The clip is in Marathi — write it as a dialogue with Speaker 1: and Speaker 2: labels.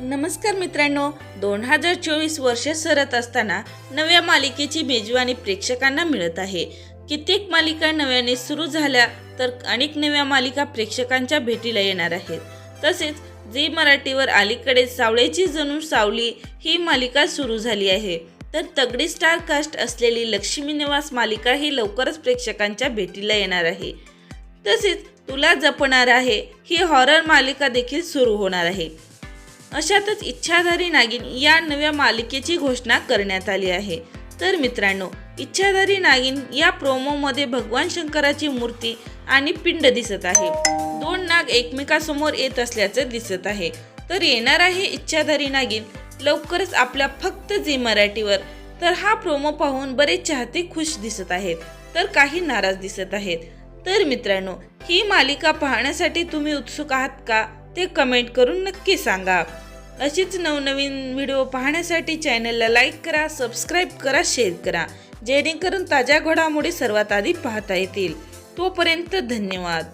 Speaker 1: नमस्कार मित्रांनो दोन हजार चोवीस वर्ष सरत असताना नव्या मालिकेची मेजवानी प्रेक्षकांना मिळत आहे. कित्येक मालिका नव्याने सुरू झाल्या तर अनेक नव्या मालिका प्रेक्षकांच्या भेटीला येणार आहेत. तसेच झी मराठीवर अलीकडे सावळेची जणू सावली ही मालिका सुरू झाली आहे. तर तगडी स्टार कास्ट असलेली लक्ष्मी निवास मालिका ही लवकरच प्रेक्षकांच्या भेटीला येणार आहे. तसेच तुला जपणार आहे ही हॉरर मालिका देखील सुरू होणार आहे. अशातच इच्छाधारी नागिन या नव्या मालिकेची घोषणा करण्यात आली आहे. तर मित्रांनो इच्छाधारी नागिन या प्रोमोमध्ये भगवान शंकराची मूर्ती आणि पिंड दिसत आहे. दोन नाग एकमेकासमोर येत असल्याचं दिसत आहे. तर येणार आहे इच्छाधारी नागिन लवकरच आपल्या फक्त झी मराठीवर. तर हा प्रोमो पाहून बरेच चाहते खुश दिसत आहेत. तर काही नाराज दिसत आहेत. तर मित्रांनो ही मालिका पाहण्यासाठी तुम्ही उत्सुक आहात का? ते कमेंट करून नक्की सांगा. अशीच नवनवीन व्हिडिओ पाहण्यासाठी चॅनलला लाईक करा सबस्क्राईब करा शेअर करा जेणेकरून ताज्या घडामोडी सर्वात आधी पाहता येतील. तोपर्यंत धन्यवाद.